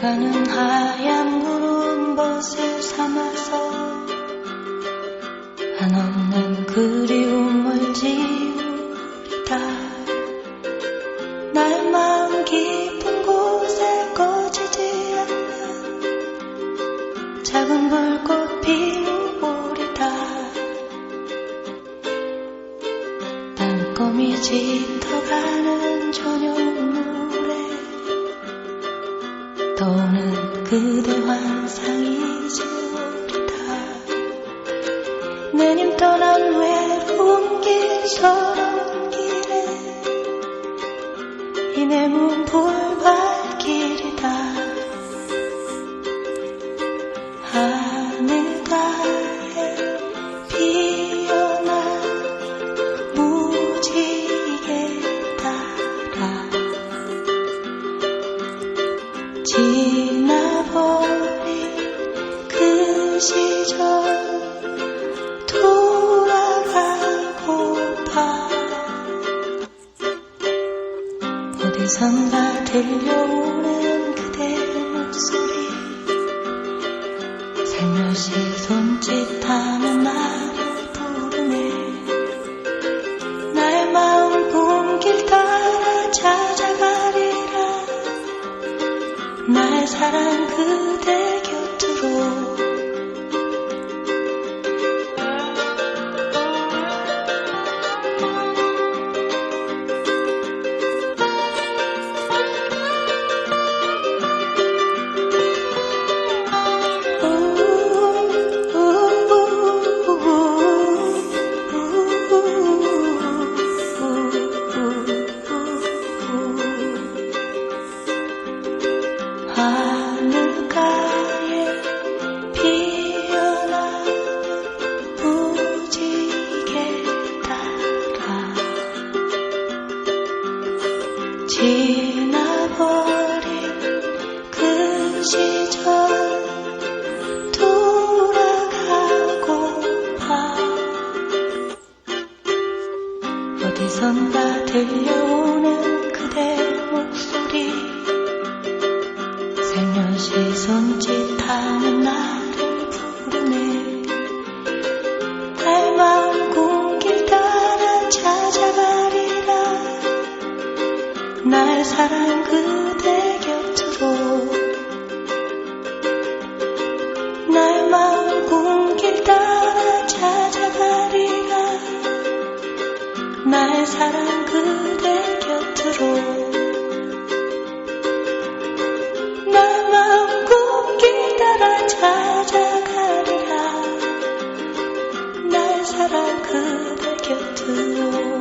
나는 하얀 구름벗을 삼아서 한없는 그리움을 지우리다 날 마음 깊은 곳에 꺼지지 않는 작은 불꽃 피우리다. 땅거미 짙어가는 저녁물에 떠오는 그대 환상이 지 우리 다. 내님 떠난 외로운 길 서러운 길에 이 내 문 불발길이다. 하늘가에 피어난 무지개 따라 그 시절 돌아가고파 어디선가 들려오는 그대 목소리. 살며시 손짓하며 나를 부르네. 나의 마음 꿈길 따라 찾아가리라. 나의 사랑 그대 곁으로 하늘가에 피어난 무지개 따라 지나버린 그 시절 손짓하는 나를 부르네. 날 마음 꿈길 따라 찾아가리라. 나의 사랑 그대 곁으로. 나의 마음 꿈길 따라 찾아가리라. 나의 사랑 그대 곁으로 그대 곁으로.